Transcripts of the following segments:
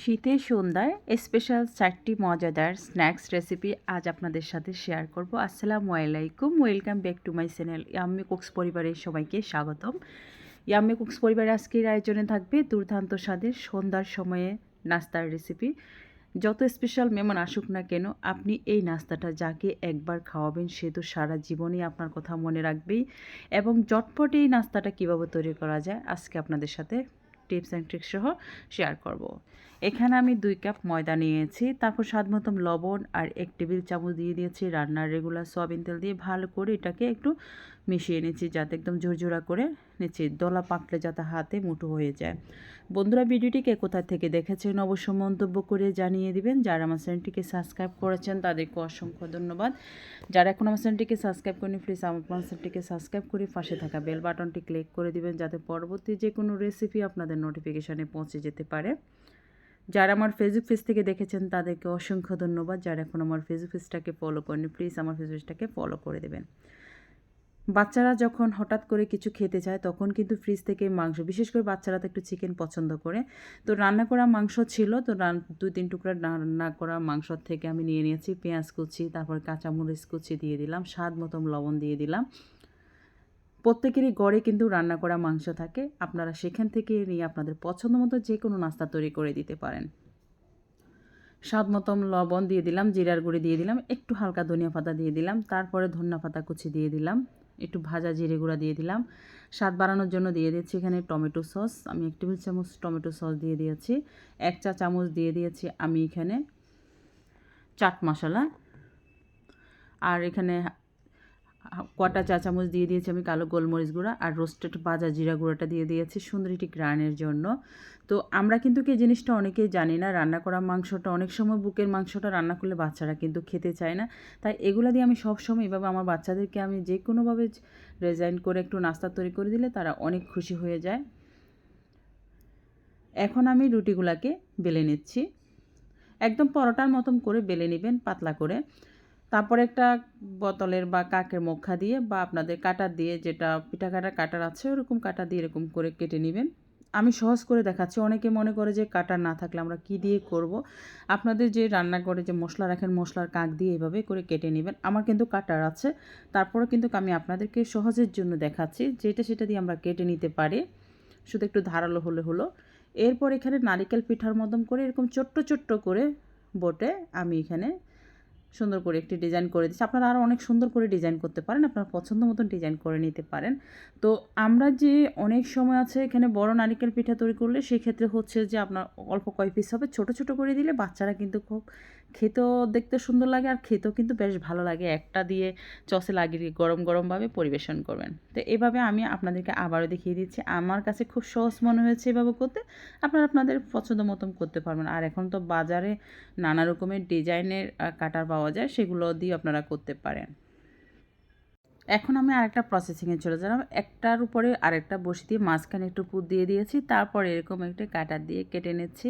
শীতের সন্ধ্যায় স্পেশাল চারটি মজাদার স্ন্যাক্স রেসিপি আজ আপনাদের সাথে শেয়ার করব। আসসালামু আলাইকুম welcome back to my channel yummy cooks পরিবারের সবাইকে স্বাগতম। ইয়াম্মি কুকস পরিবারের আজকের আয়োজনে থাকবে দুর্দান্ত স্বাদের সন্ধ্যার সময়ে নাস্তার রেসিপি যত স্পেশাল মেমন আসুক না কেন, আপনি এই নাস্তাটা যাকে একবার খাওয়াবেন, সে তো সারা জীবনই আপনার কথা মনে রাখবেই। এবং জটপট এই নাস্তাটা কীভাবে তৈরি করা যায়, আজকে আপনাদের সাথে টিপস অ্যান্ড ট্রিক্স সহ শেয়ার করব। এখানে আমি দুই কাপ ময়দা নিয়েছি, তারপর স্বাদ মতন লবণ আর এক টেবিল চামচ দিয়ে দিয়েছি রান্নার রেগুলার সয়াবিন তেল দিয়ে ভালো করে এটাকে একটু মিশিয়ে নিচ্ছি যাতে একদম ঝুরঝুরা করে নিচ্ছি দলা পাকলে যাতে হাতে মুঠো হয়ে যায়। বন্ধুরা ভিডিওটিকে কোথা থেকে দেখেছেন অবশ্য মন্তব্য করে জানিয়ে দিবেন। যারা আমার চ্যানেলটিকে সাবস্ক্রাইব করেছেন, তাদেরকে অসংখ্য ধন্যবাদ। যারা এখন আমার চ্যানেলটিকে সাবস্ক্রাইব করেনি প্লিজ আমার চ্যানেলটিকে সাবস্ক্রাইব করে পাশে থাকা বেল বাটনটি ক্লিক করে দিবেন, যাতে পরবর্তী যে কোনো রেসিপি আপনাদের নোটিফিকেশানে পৌঁছে যেতে পারে। যারা আমার ফেসবুক পেজ থেকে দেখেছেন, তাদেরকে অসংখ্য ধন্যবাদ। যারা এখন আমার ফেসবুক পেজটাকে ফলো করেনি প্লিজ আমার ফেসবুক পেজটাকে ফলো করে দেবেন। বাচ্চারা যখন হঠাৎ করে কিছু খেতে চায়, তখন কিন্তু ফ্রিজ থেকে মাংস, বিশেষ করে বাচ্চারা তো একটু চিকেন পছন্দ করে। তো রান্না করা মাংস ছিল, তো দুই, তিন টুকরা রান্না করা মাংস থেকে আমি নিয়ে নিয়েছি পেঁয়াজ কুচি, তারপর কাঁচামরিচ কুচি দিয়ে দিলাম, স্বাদ মতন লবণ দিয়ে দিলাম। প্রত্যেকেরই গড়ে কিন্তু রান্না করা মাংস থাকে, আপনারা সেখান থেকে নিয়ে আপনাদের পছন্দ মতো যে কোনো নাস্তা তৈরি করে দিতে পারেন। স্বাদ মতন লবণ দিয়ে দিলাম, জিরার গুঁড়ি দিয়ে দিলাম, একটু হালকা ধনিয়া পাতা দিয়ে দিলাম, তারপরে ধনিয়া পাতা কুচি দিয়ে দিলাম। একটু ভাজা জিরে গুঁড়া দিয়ে দিলাম। স্বাদ বাড়ানোর জন্য দিয়ে দিয়েছি এখানে টমেটো সস। আমি এক টেবিল চামচ টমেটো সস দিয়ে দিয়েছি। এক চা চামচ দিয়ে দিয়েছি আমি এখানে চাট মশলা। আর এখানে কটা চা চামচ দিয়ে দিয়েছি আমি কালো গোলমরিচ গুঁড়া আর রোস্টেড ভাজা জিরা গুঁড়াটা দিয়ে দিয়েছি সুন্দর একটি গ্রানের জন্য। তো আমরা কিন্তু কি জিনিসটা অনেকেই জানি না, রান্না করা মাংসটা অনেক সময় বুকের মাংসটা রান্না করলে বাচ্চারা কিন্তু খেতে চায় না। তাই এগুলো দিয়ে আমি সবসময় এভাবে আমার বাচ্চাদেরকে আমি যে কোনোভাবে ডিজাইন করে একটু নাস্তা তৈরি করে দিলে তারা অনেক খুশি হয়ে যায়। এখন আমি রুটিগুলাকে বেলে নিচ্ছি। একদম পরোটার মতন করে বেলে নেবেন, পাতলা করে। তারপরে একটা বোতলের বা কাকের মুখা দিয়ে বা আপনাদের কাটার দিয়ে যেটা পিঠা কাটার কাটার আছে, ওরকম কাটা দিয়ে এরকম করে কেটে নেবেন। আমি সহজ করে দেখাচ্ছি। অনেকে মনে করে যে কাটার না থাকলে আমরা কি দিয়ে করব। আপনাদের যে রান্না করে যে মশলা রাখেন, মশলার কাক দিয়ে এভাবে করে কেটে নেবেন। আমার কিন্তু কাটার আছে। তারপরে কিন্তু আমি আপনাদেরকে সহজের জন্য দেখাচ্ছি। যেটা সেটা দিয়ে আমরা কেটে নিতে পারি। শুধু একটু ধারালো হলে হলো। এরপর এখানে নারিকেল পিঠার মতন করে এরকম ছোট্ট ছোট্ট করে বটে আমি এখানে সুন্দর করে একটি ডিজাইন করে দিচ্ছি। আপনারা আরও অনেক সুন্দর করে ডিজাইন করতে পারেন, আপনার পছন্দ মতন ডিজাইন করে নিতে পারেন। তো আমরা যে অনেক সময় আছে এখানে বড় নারিকেল পিঠা তৈরি করলে সেক্ষেত্রে হচ্ছে যে আপনার অল্প কয় পিস হবে, ছোট ছোট করে দিলে বাচ্চারা কিন্তু খুব খেতেও দেখতে সুন্দর লাগে আর খেতেও কিন্তু বেশ ভালো লাগে। একটা দিয়ে চসে লাগিয়ে গরম গরমভাবে পরিবেশন করবেন। তো এভাবে আমি আপনাদেরকে আবারও দেখিয়ে দিচ্ছি। আমার কাছে খুব সহজ মনে হয়েছে এভাবে করতে। আপনারা আপনাদের পছন্দ মতন করতে পারবেন। আর এখন তো বাজারে নানা রকমের ডিজাইনের কাটার পাওয়া যায়, সেগুলো দিয়ে আপনারা করতে পারেন। এখন আমি আরেকটা প্রসেসিংয়ে চলে যালাম একটার উপরে আরেকটা বসে দিয়ে মাঝখানে একটু পুত দিয়ে দিয়েছি। তারপর এরকম একটা কাটা দিয়ে কেটে নিচ্ছি।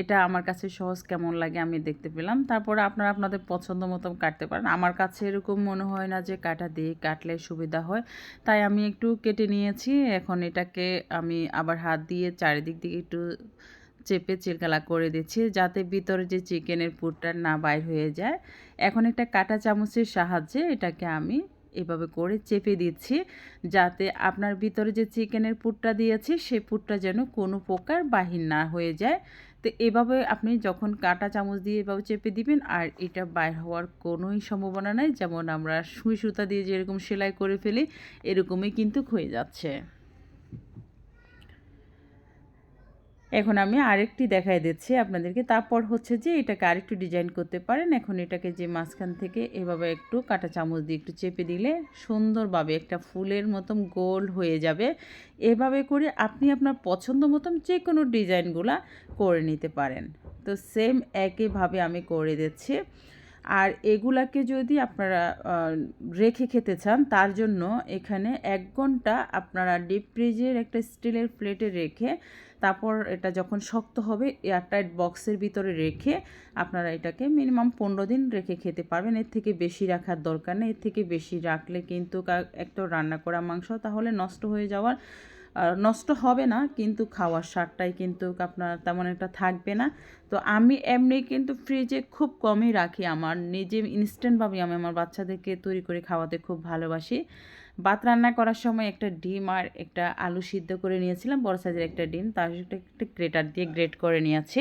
এটা আমার কাছে সহজ কেমন লাগে আমি দেখতে পেলাম। তারপরে আপনারা আপনাদের পছন্দ মতো কাটতে পারেন। আমার কাছে এরকম মনে হয় না যে কাটা দিয়ে কাটলে সুবিধা হয়। তাই আমি একটু কেটে নিয়েছি। এখন এটাকে আমি আবার হাত দিয়ে চারিদিক দিকে একটু চেপে চিলকালা করে দিচ্ছি যাতে ভিতরে যে চিকেনের পুরটা না বাইর হয়ে যায়। এখন একটা কাটা চামচের সাহায্যে এটাকে আমি এভাবে করে চেপে দিচ্ছি যাতে আপনার ভিতরে যে চিকেনের পুরটা দিয়েছি সেই পুরটা যেন কোনো প্রকার বাহির না হয়ে যায়। তো এভাবে আপনি যখন কাটা চামচ দিয়ে এভাবে চেপে দিবেন আর এটা বাইর হওয়ার কোনোই সম্ভাবনা নাই। যেমন আমরা সুই সুতা দিয়ে যেরকম সেলাই করে ফেলি, এরকমই কিন্তু হয়ে যাচ্ছে। এখন আমি আরেকটি দেখাই দিচ্ছি আপনাদেরকে। তারপর হচ্ছে যে এটাকে আরেকটু ডিজাইন করতে পারেন। এখন এটাকে যে মাঝখান থেকে এভাবে একটু কাটা চামচ দিয়ে একটু চেপে দিলে সুন্দরভাবে একটা ফুলের মতন গোল হয়ে যাবে। এভাবে করে আপনি আপনার পছন্দ মতন যে কোনো ডিজাইনগুলা করে নিতে পারেন। তো সেম একইভাবে আমি করে দিচ্ছি। আর এগুলাকে যদি আপনারা রেখে খেতে চান, তার জন্য এখানে এক ঘণ্টা আপনারা ডিপ ফ্রিজের একটা স্টিলের প্লেটে রেখে, তারপর এটা যখন শক্ত হবে এয়ারটাইট বক্সের ভিতরে রেখে আপনারা এটাকে মিনিমাম পনেরো দিন রেখে খেতে পারবেন। এর থেকে বেশি রাখার দরকার নেই। এর থেকে বেশি রাখলে কিন্তু একটা রান্না করা মাংস তাহলে নষ্ট হয়ে যাওয়ার নষ্ট হবে না, কিন্তু খাওয়ার স্বাদটাই কিন্তু আপনার তেমন একটা থাকবে না। তো আমি এমনি কিন্তু ফ্রিজে খুব কমই রাখি আমার। নিজে ইনস্ট্যান্টভাবে আমি আমার বাচ্চাদেরকে তৈরি করে খাওয়াতে খুব ভালোবাসি। ভাত রান্না করার সময় একটা ডিম আর একটা আলু সিদ্ধ করে নিয়েছিলাম, বড় সাইজের একটা ডিম, তার একটা গ্রেটার দিয়ে গ্রেট করে নিয়েছি।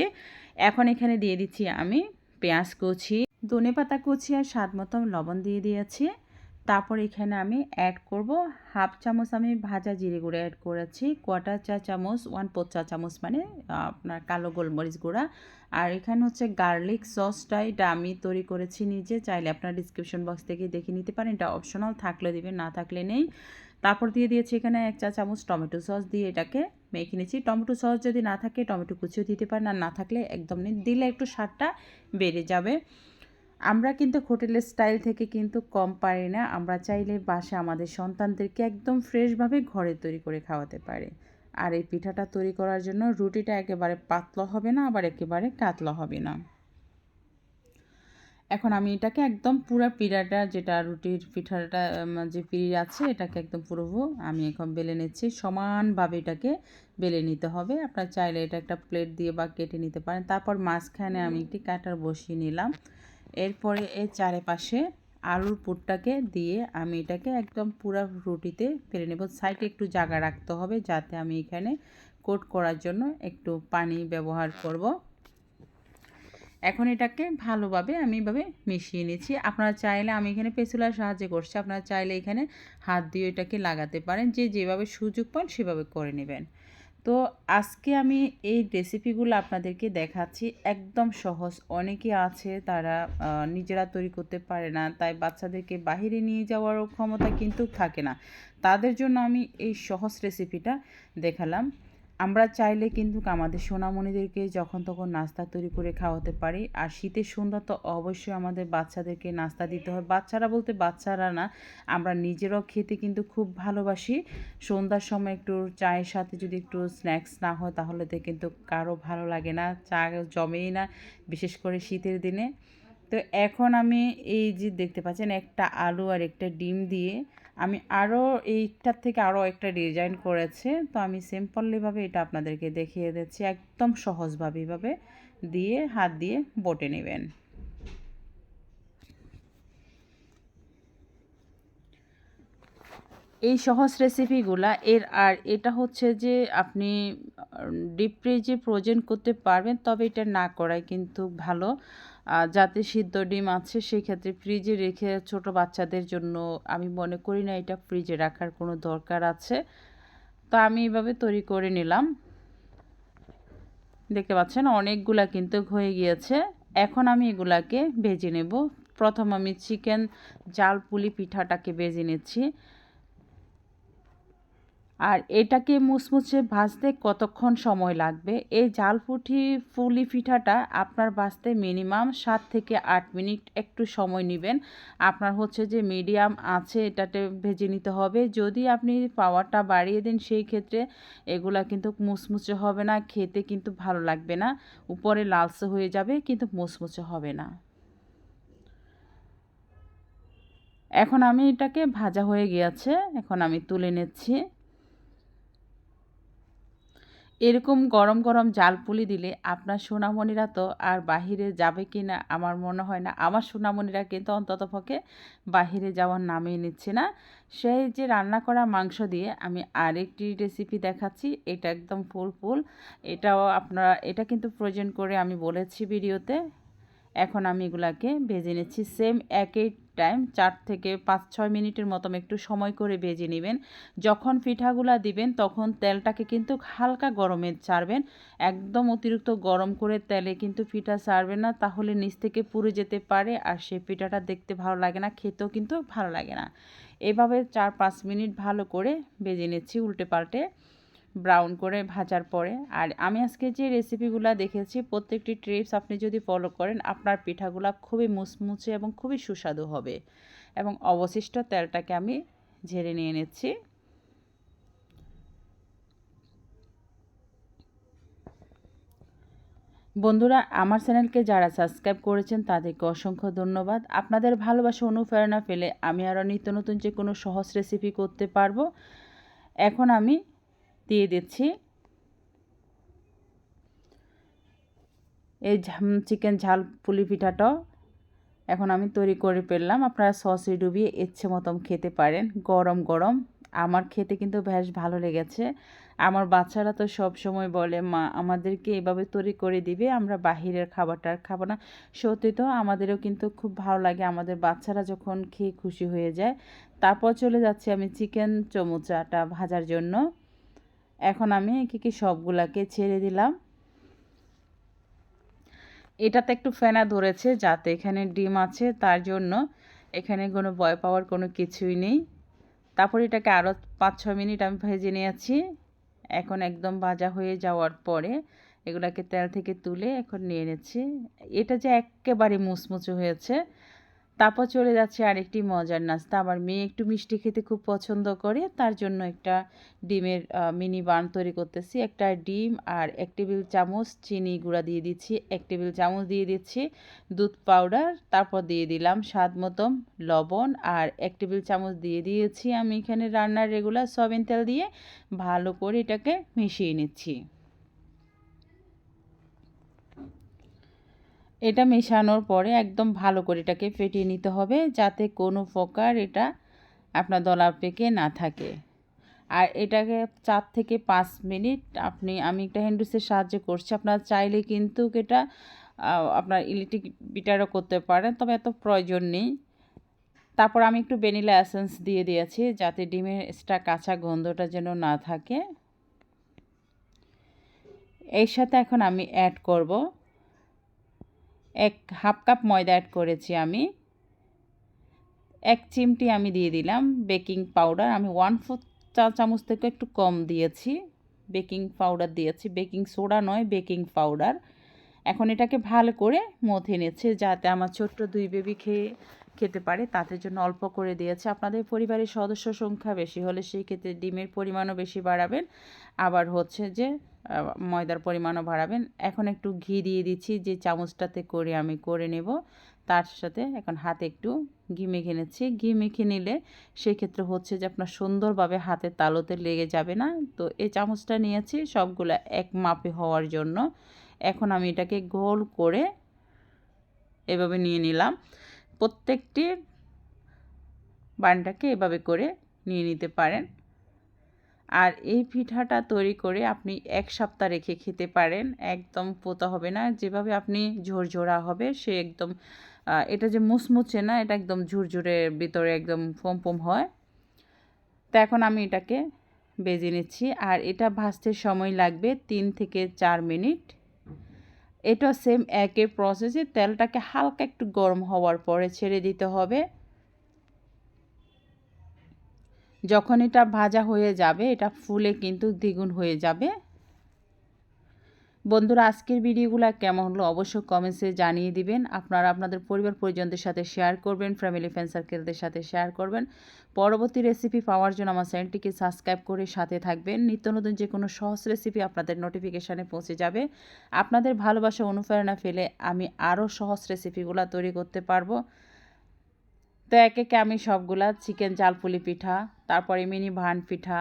এখন এখানে দিয়ে দিচ্ছি আমি পেঁয়াজ কুচি ধনে পাতা কুচি আর স্বাদ মতো লবণ দিয়ে দিয়েছি। তারপর এখানে আমি অ্যাড করব হাফ চামচ আমি ভাজা জিরে গুঁড়ো অ্যাড করেছি কোয়াটার চা চামচ ওয়ান ফোর চা চামচ মানে আপনার কালো গোলমরিচ গুঁড়া। আর এখানে হচ্ছে গার্লিক সসটা এটা আমি তৈরি করেছি নিজে, চাইলে আপনার ডিসক্রিপশন বক্স থেকে দেখে নিতে পারেন, এটা অপশনাল থাকলে দিবেন, না থাকলে নেই। তারপর দিয়ে দিয়েছি এখানে এক চা চামচ টমেটো সস দিয়ে এটাকে মেখে নিয়েছি। টমেটো সস যদি না থাকে, টমেটো কুচিও দিতে পারেন, আর না থাকলে একদম নেই, দিলে একটু স্বাদটা বেড়ে যাবে। আমরা কিন্তু হোটেলের স্টাইল থেকে কিন্তু কম পারি না। আমরা চাইলে বাসা আমাদের সন্তানদেরকে একদম ফ্রেশভাবে ঘরে তৈরি করে খাওয়াতে পারি। আর এই পিঠাটা তৈরি করার জন্য রুটিটা একেবারে পাতলা হবে না, আবার একেবারে কাতলা হবে না। এখন আমি এটাকে একদম পুরো পিঠাটা, যেটা রুটির পিঠাটা যে পিড়ি আছে, এটাকে একদম পুরো আমি এখন বেলে নিচ্ছি। সমানভাবে এটাকে বেলে নিতে হবে। আপনার চাইলে এটা একটা প্লেট দিয়ে বা কেটে নিতে পারেন। তারপর মাঝখানে আমি একটি কাটার বসিয়ে নিলাম। এরপরে এর চারিপাশে আলুর পুরটাকে দিয়ে আমি এটাকে একদম পুরো রুটিতে ফেলে নেব। সাইডে একটু জায়গা রাখতে হবে যাতে আমি এখানে কোট করার জন্য একটু পানি ব্যবহার করব। এখন এটাকে ভালোভাবে আমি এভাবে মিশিয়ে নিচ্ছি। আপনারা চাইলে আমি এখানে পেছুলার সাহায্য করছি। আপনারা চাইলে এখানে হাত দিয়ে এটাকে লাগাতে পারেন। যে যেভাবে সুযোগ পান সেভাবে করে নেবেন। তো আজকে আমি এই রেসিপিগুলো আপনাদেরকে দেখাচ্ছি। একদম সহজ। অনেকে আছে তারা নিজেরা তৈরি করতে পারে না, তাই বাচ্চাদেরকে বাহিরে নিয়ে যাওয়ারও ক্ষমতা কিন্তু থাকে না। তাদের জন্য আমি এই সহজ রেসিপিটা দেখালাম। আমরা চাইলে কিন্তু আমাদের সোনামণিদেরকে যখন তখন নাস্তা তৈরি করে খাওয়াতে পারি। আর শীতের সন্ধ্যা তো অবশ্যই আমাদের বাচ্চাদেরকে নাস্তা দিতে হয়। বাচ্চারা বলতে বাচ্চারা না, আমরা নিজেরাও খেতে কিন্তু খুব ভালোবাসি। সন্ধ্যার সময় একটু চায়ের সাথে যদি একটু স্ন্যাক্স না হয়, তাহলে তো কিন্তু কারও ভালো লাগে না, চা জমেই না, বিশেষ করে শীতের দিনে। তো এখন আমি এই যে দেখতে পাচ্ছেন, একটা আলু আর একটা ডিম দিয়ে আমি আরও এইটার থেকে আরও একটা ডিজাইন করেছে। তো আমি সিম্পলিভাবে এটা আপনাদেরকে দেখিয়ে দিচ্ছি। একদম সহজভাবে এভাবে দিয়ে, হাত দিয়ে বটে নেবেন। এই সহজ রেসিপিগুলা এর আর এটা হচ্ছে যে আপনি ডিপ ফ্রিজে ফ্রোজেন করতে পারবেন, তবে এটা না করাই কিন্তু ভালো। যাতে সিদ্ধ ডিম আছে, সেক্ষেত্রে ফ্রিজে রেখে ছোট বাচ্চাদের জন্য আমি মনে করি না এটা ফ্রিজে রাখার কোনো দরকার আছে। তো আমি এভাবে তৈরি করে নিলাম। দেখতে পাচ্ছেন অনেকগুলা কিন্তু হয়ে গিয়েছে। এখন আমি এগুলাকে ভেজে নেব। প্রথম আমি চিকেন জাল, পুলি, পিঠাটাকে ভেজে নিচ্ছি। আর এটাকে মুচমুচে ভাজতে কতক্ষণ সময় লাগবে? এই জালপুঠি ফুলি পিঠাটা আপনার ভাজতে মিনিমাম সাত থেকে আট মিনিট একটু সময় নেবেন। আপনার হচ্ছে যে মিডিয়াম আছে, এটাতে ভেজে নিতে হবে। যদি আপনি পাওয়ারটা বাড়িয়ে দেন, সেই ক্ষেত্রে এগুলা কিন্তু মুচমুচে হবে না, খেতে কিন্তু ভালো লাগবে না। উপরে লালচে হয়ে যাবে, কিন্তু মুচমুচে হবে না। এখন আমি এটাকে ভাজা হয়ে গিয়েছে, এখন আমি তুলে নিচ্ছি। এরকম গরম গরম জাল পুলি দিলে আপনার সোনামণিরা তো আর বাহিরে যাবে কি না আমার মনে হয় না। আমার সোনামণিরা কিন্তু অন্তত পক্ষে বাহিরে যাওয়ার নামে নিচ্ছে না। সেই যে রান্না করা মাংস দিয়ে আমি আরেকটি রেসিপি দেখাচ্ছি, এটা একদম ফুল ফুল এটাও আপনারা, এটা কিন্তু প্রয়োজন করে আমি বলেছি ভিডিওতে। এখন আমি এগুলাকে ভেজে নিচ্ছি। সেম একই টাইম চার থেকে পাঁচ, ছয় মিনিটের মতো একটু সময় করে ভেজে নেবেন। যখন পিঠাগুলা দিবেন, তখন তেলটাকে কিন্তু হালকা গরমে ছাড়বেন। একদম অতিরিক্ত গরম করে তেলে কিন্তু পিঠা ছাড়বেন না, তাহলে নিচ থেকে পুড়ে যেতে পারে আর সেই পিঠাটা দেখতে ভালো লাগে না, খেতেও কিন্তু ভালো লাগে না। এভাবে চার, পাঁচ মিনিট ভালো করে ভেজে নিচ্ছি উল্টে পাল্টে। ব্রাউন করে ভাজার পরে। আর আমি আজকে যে রেসিপিগুলো দেখেছি, প্রত্যেকটি ট্রিপস আপনি যদি ফলো করেন, আপনার পিঠাগুলো খুবই মুচমুচে এবং খুবই সুস্বাদু হবে। এবং অবশিষ্ট তেলটাকে আমি ঝেড়ে নিয়ে নিচ্ছি। বন্ধুরা, আমার চ্যানেলকে যারা সাবস্ক্রাইব করেছেন, তাদেরকে অসংখ্য ধন্যবাদ। আপনাদের ভালোবাসা অনুপ্রেরণা পেলে আমি আরও নিত্য নতুন যে কোনো সহজ রেসিপি করতে পারব। এখন আমি দিয়ে দিচ্ছি। এই চিকেন ঝাল, পুলি পিঠাটাও এখন আমি তৈরি করে ফেললাম। আপনারা সসে ডুবিয়ে ইচ্ছে মতন খেতে পারেন। গরম গরম। আমার খেতে কিন্তু বেশ ভালো লেগেছে। আমার বাচ্চারা তো সব সময় বলে, মা, আমাদেরকে এভাবে তৈরি করে দিবে, আমরা বাহিরের খাবারটা আর খাব না। সত্যি তো আমাদেরও কিন্তু খুব ভালো লাগে। আমাদের বাচ্চারা যখন খেয়ে খুশি হয়ে যায়, তারপর চলে যাচ্ছি আমি চিকেন চমুচাটা ভাজার জন্য। এখন আমি কী কী সবগুলাকে ছেড়ে দিলাম। এটাতে একটু ফেনা ধরেছে যাতে এখানে ডিম আছে, তার জন্য এখানে কোনো ভয় পাওয়ার কোনো কিছুই নেই। তারপর এটাকে আরও পাঁচ ছ মিনিট আমি ভেজে নিয়েছি। এখন একদম ভাজা হয়ে যাওয়ার পরে এগুলাকে তেল থেকে তুলে এখন নিয়ে নিচ্ছি। এটা যে একেবারে মুচমুচে হয়েছে তারপর চলে যাচ্ছে আরেকটি মজার নাস্তা। আমার মেয়ে একটু মিষ্টি খেতে খুব পছন্দ করে, তার জন্য একটা ডিমের মিনি বান তৈরি করতেছি। একটা ডিম আর এক টেবিল চামচ চিনি গুঁড়া দিয়ে দিচ্ছি, এক টেবিল চামচ দিয়ে দিচ্ছি দুধ পাউডার, তারপর দিয়ে দিলাম স্বাদ মতন লবণ আর এক টেবিল চামচ দিয়ে দিয়েছি আমি এখানে রান্নার রেগুলার সয়াবিন তেল দিয়ে। ভালো করে এটাকে মিশিয়ে নিচ্ছি। এটা মেশানোর পরে একদম ভালো করে এটাকে ফেটিয়ে নিতে হবে যাতে কোনো প্রকার এটা আপনার দলা পেকে না থাকে। আর এটাকে চার থেকে পাঁচ মিনিট আপনি, আমি একটা হ্যান্ডুসের সাহায্যে করছি। আপনার চাইলে কিন্তু এটা আপনার ইলেকট্রিক বিটারও করতে পারেন, তবে এত প্রয়োজন নেই। তারপর আমি একটু ভ্যানিলা অ্যাসেন্স দিয়ে দিয়েছি যাতে ডিমের এক্সট্রা কাঁচা গন্ধটা যেন না থাকে। এর সাথে এখন আমি অ্যাড করব। এক হাফ কাপ ময়দা অ্যাড করেছি আমি। এক চিমটি আমি দিয়ে দিলাম বেকিং পাউডার আমি ওয়ান ফোর্থ চা চামচ থেকে একটু কম দিয়েছি। বেকিং পাউডার দিয়েছি। বেকিং সোডা নয়, বেকিং পাউডার এখন এটাকে ভালো করে মথে নিচ্ছে যাতে আমার ছোট্ট দুই বেবি খেয়ে, খেতে পারে। তাদের জন্য অল্প করে দিয়েছে। আপনাদের পরিবারের সদস্য সংখ্যা বেশি হলে সেই ক্ষেত্রে ডিমের পরিমাণও বেশি বাড়াবেন। আবার হচ্ছে যে ময়দার পরিমাণও বাড়াবেন। এখন একটু ঘি দিয়ে দিচ্ছি, যে চামচটাতে করে আমি করে নেব। তার সাথে এখন হাতে একটু ঘি মেখে নিচ্ছি। ঘি মেখে নিলে সেক্ষেত্রে হচ্ছে যে আপনার সুন্দরভাবে হাতে তালোতে লেগে যাবে না। তো এই চামচটা নিয়েছি, সবগুলো এক মাপে হওয়ার জন্য। এখন আমি এটাকে গোল করে এভাবে নিয়ে নিলাম। প্রত্যেকটি বানটাকে এভাবে করে নিয়ে নিতে পারেন। আর এই পিঠাটা তৈরি করে আপনি এক সপ্তাহ রেখে খেতে পারেন, একদম পোতা হবে না। যেভাবে আপনি ঝোরঝোরা হবে, সে একদম এটা যে মুচমুচে না, এটা একদম ঝুরঝুরের ভিতরে একদম ফোম ফোম হয়। তো এখন আমি এটাকে বেজে নিচ্ছি। আর এটা ভাজতে সময় লাগবে তিন থেকে চার মিনিট। এটা সেম একই প্রসেসে তেলটাকে হালকা একটু গরম হওয়ার পরে ছেড়ে দিতে হবে। যখন এটা ভাজা হয়ে যাবে, এটা ফুলে কিন্তু দ্বিগুণ হয়ে যাবে। বন্ধুরা, আজকের ভিডিওগুলো কেমন হলো অবশ্যই কমেন্টসে জানিয়ে দিবেন। আপনারা আপনাদের পরিবার পরিজনদের সাথে শেয়ার করবেন ফ্যামিলি ফ্রেন্ড সার্কেলদের সাথে শেয়ার করবেন। পরবর্তী রেসিপি পাওয়ার জন্য আমার চ্যানেলটিকে সাবস্ক্রাইব করে সাথে থাকবেন। নিত্য নতুন যে কোনো সহজ রেসিপি আপনাদের নোটিফিকেশানে পৌঁছে যাবে। আপনাদের ভালোবাসা অনুপ্রেরণা ফেলে আমি আরও সহজ রেসিপিগুলো তৈরি করতে পারব। তো একে একে আমি সবগুলা চিকেন চালপুলি পিঠা তারপরে মিনি ভান পিঠা